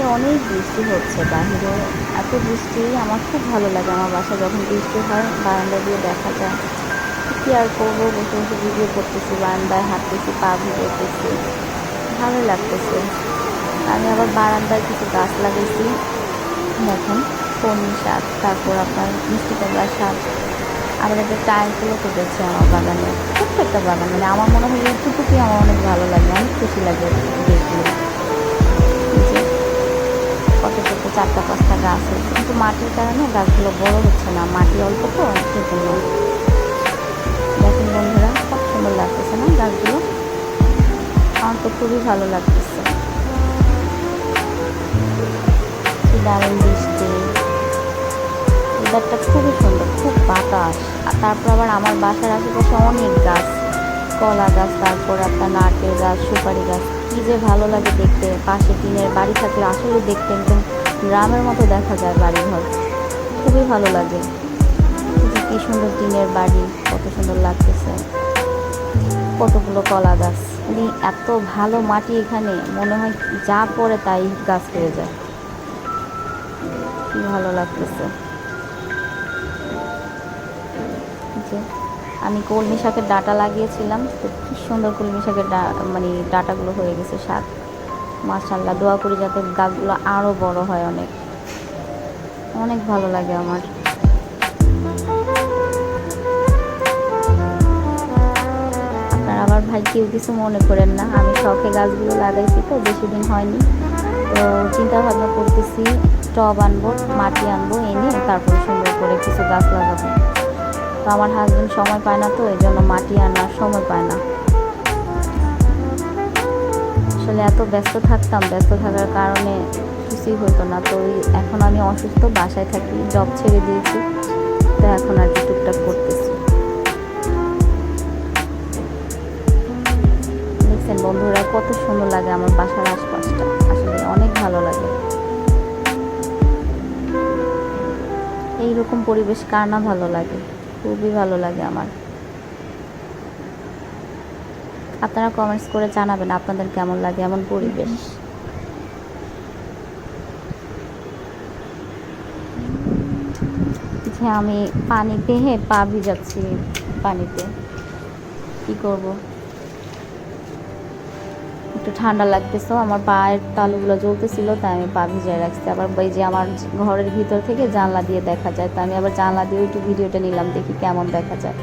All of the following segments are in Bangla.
কালকে অনেক বৃষ্টি হচ্ছে বাহিরে। এত বৃষ্টি, আমার খুব ভালো লাগে আমার বাসা যখন বৃষ্টি হয়, বারান্দা দিয়ে দেখা যায়। কী আর করব, বসে বসে ভিডিও করতেছি, বারান্দায় হাঁটতেছি, পা ভিজাইতেছি ভালো লাগতেছে। আমি আবার বারান্দায় কিছু গাছ লাগিয়েছি দেখুন, কলমি শাক, তারপর আপনার মিষ্টি কুমড়া শাক। আবার একটা টাইলগুলো করেছে আমার বাগানে। একটা বাগান মানে আমার মনে হয় এইটুকুই আমার অনেক ভালো লাগে, অনেক খুশি লাগে দেখলে চারটা, পাঁচটা গাছ হয়েছে। কিন্তু মাটির কারণে গাছগুলো বড় হচ্ছে না, মাটি অল্প তো সেজন্য দেখুন বন্ধুরা কত সুন্দর লাগতেছে না গাছগুলো? আমার তো খুবই ভালো লাগতেছে। দারুণ বৃষ্টি। ওয়েদারটা খুবই সুন্দর, খুব বাতাস। আর তারপর আবার আমার বাসার আশেপাশে অনেক গাছ। কলা গাছ, তারপর আপনার নারকেল গাছ, সুপারি গাছ, কী যে ভালো লাগে দেখতে। পাশে টিনের বাড়ি থাকলে আসলে দেখতে একদম গ্রামের মতো দেখা যায় বাড়িঘর। খুবই ভালো লাগে। কি সুন্দর টিনের বাড়ি, কত সুন্দর লাগতেছে। কতগুলো কলা গাছ। উনি এত ভালো মাটি এখানে, মনে হয় যা পড়ে তাই গাছ হয়ে যায়। কি ভালো লাগতেছে। যে আমি কলমি শাকের ডাটা লাগিয়েছিলাম, তো কি সুন্দর কলমি শাকের ডা- মানে ডাটাগুলো হয়ে গেছে শাক। মাশাল্লাহ দোয়া করি যাতে গাছগুলো আরও বড় হয় অনেক। অনেক ভালো লাগে আমার। আপনারা আবার ভাই কেউ কিছু মনে করেন না, আমি শখে গাছগুলো লাগাইছি তো, বেশি দিন হয়নি। তো চিন্তা ভাবনা করতেছি, টব আনব, মাটি আনব, এনে তারপর সুন্দর করে কিছু গাছ লাগাবো। তো আমার হাজবেন্ড সময় পায় না তো এই জন্য মাটি আনার সময় পায় না। আসলে এত ব্যস্ত থাকতাম, ব্যস্ত থাকার কারণে কিছুই হতো না। তো এখন আমি অসুস্থ, বাসায় থাকি জব ছেড়ে দিয়েছি, তো এখন আর কি টুকটাক করতেছি। দেখছেন বন্ধুরা, কত সুন্দর লাগে আমার বাসার আশপাশটা। আসলে অনেক ভালো লাগে। এইরকম পরিবেশ কার না ভালো লাগে? খুবই ভালো লাগে আমার। আপনারা কমেন্টস করে জানাবেন আপনাদের কেমন লাগে, এমন পরিবেশ। যে আমি পানিতে পা ভিজাচ্ছি পানিতে। কি করব? একটু ঠান্ডা লাগতেছে, আমার পায়ের তালুগুলো জ্বলতেছিল, তাই আমি পা ভিজিয়ে রাখছি। আবার এই যে আমার ঘরের ভিতর থেকে জানলা দিয়ে দেখা যায় তাই আমি আবার জানলা দিয়ে একটু ভিডিওটা নিলাম, দেখি কেমন দেখা যায়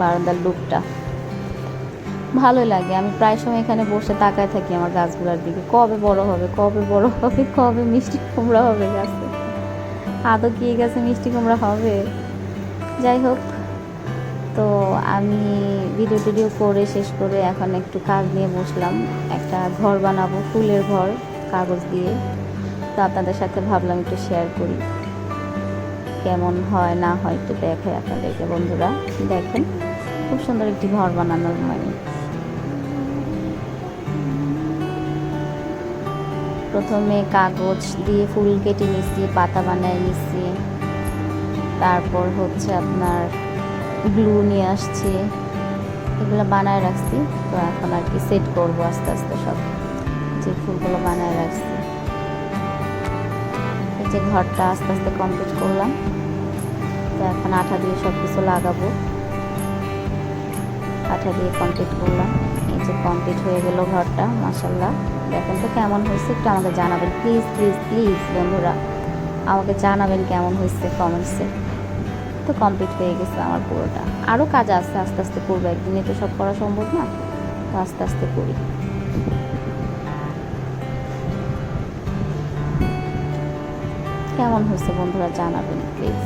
বারান্দার লুকটা। ভালোই লাগে। আমি প্রায় সময় এখানে বসে তাকায় থাকি আমার গাছগুলোর দিকে। কবে বড় হবে, কবে বড় হবে, কবে মিষ্টি কুমড়া হবে গাছে? আদৌ কি গাছে মিষ্টি কুমড়া হবে? যাই হোক, তো আমি ভিডিও টিডিও করে শেষ করে এখন একটু কাজ নিয়ে বসলাম। একটা ঘর বানাবো, ফুলের ঘর, কাগজ দিয়ে। তো আপনাদের সাথে ভাবলাম একটু শেয়ার করি। কেমন হয়, না হয় একটু দেখাই আপনাদেরকে বন্ধুরা। দেখেন, খুব সুন্দর একটি ঘর বানানোর মানে প্রথমে কাগজ দিয়ে ফুল কেটে নিচ্ছি, পাতা বানায় নিচ্ছি। তারপর হচ্ছে আপনার গ্লু নিয়ে আসছি। এগুলো বানায় রাখছি। তো এখন আর কি সেট করব আস্তে আস্তে সব। যে ফুলগুলো বানায় রাখছি। এই যে ঘরটা আস্তে আস্তে কমপ্লিট করলাম। তো এখন আঠা দিয়ে সব কিছু লাগাবো। আঠা দিয়ে কমপ্লিট করলাম। এই যে কমপ্লিট হয়ে গেল ঘরটা মাসাল্লাহ দেখেন তো কেমন হয়েছে একটু আমাকে জানাবেন। প্লিজ প্লিজ প্লিজ, বন্ধুরা, আমাকে জানাবেন কেমন হয়েছে কমেন্টসে তো কমপ্লিট হয়ে গেছে আমার পুরোটা। আরও কাজ আছে আস্তে আস্তে করব, একদিনে তো সব করা সম্ভব না, তো আস্তে আস্তে করি। কেমন হয়েছে বন্ধুরা, জানাবেন, প্লিজ।